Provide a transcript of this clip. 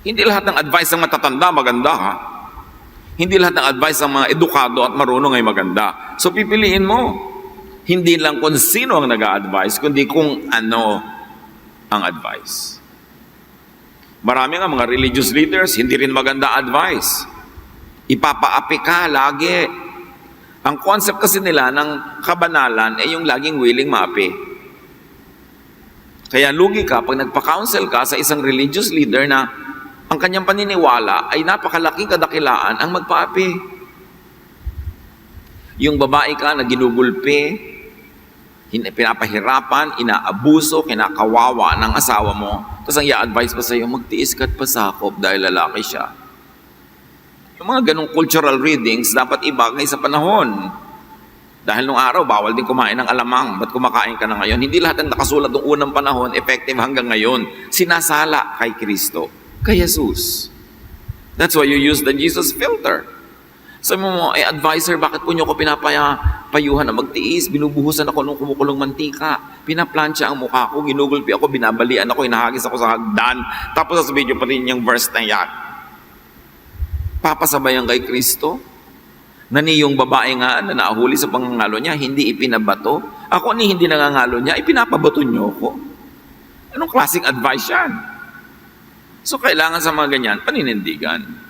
Hindi lahat ng advice ng matatanda maganda ha. Hindi lahat ng advice ng mga edukado at marunong ay maganda. So pipiliin mo. Hindi lang kung sino ang nag-a-advise, kundi kung ano ang advice. Marami nga mga religious leaders, hindi rin maganda advice. Ipapaapi ka lagi. Ang concept kasi nila ng kabanalan ay yung laging willing maapi. Kaya lugi ka pag nagpa-counsel ka sa isang religious leader na ang kanyang paniniwala ay napakalaking kadakilaan ang magpaapi. Yung babae ka na ginugulpi, pinapahirapan, inaabuso, kinakawawa ng asawa mo, tapos ang i-advise pa sa'yo, magtiis ka't pasakop dahil lalaki siya. Yung mga ganong cultural readings, dapat ibagay sa panahon. Dahil nung araw, bawal din kumain ng alamang. Ba't kumakain ka na ngayon? Hindi lahat ng nakasulat ng unang panahon, effective hanggang ngayon. Sinasala kay Kristo, kay Jesus. That's why you use the Jesus filter. Sabi mo, eh, advisor, bakit po niyo ako pinapayuhan na magtiis? Binubuhusan ako ng kumukulong mantika. Pinaplansya ang mukha ko, ginugulpi ako, binabalian ako, inahagis ako sa hagdan. Tapos sasabihin niyo pa rin yung verse na yan. Papasabayan kay Kristo? Na niyong babae nga na nahuli sa pangangalo niya, hindi ipinabato. Ako ni hindi nangangalo niya, ipinapabato niyo ako. Anong klaseng advice yan? So kailangan sa mga ganyan, paninindigan.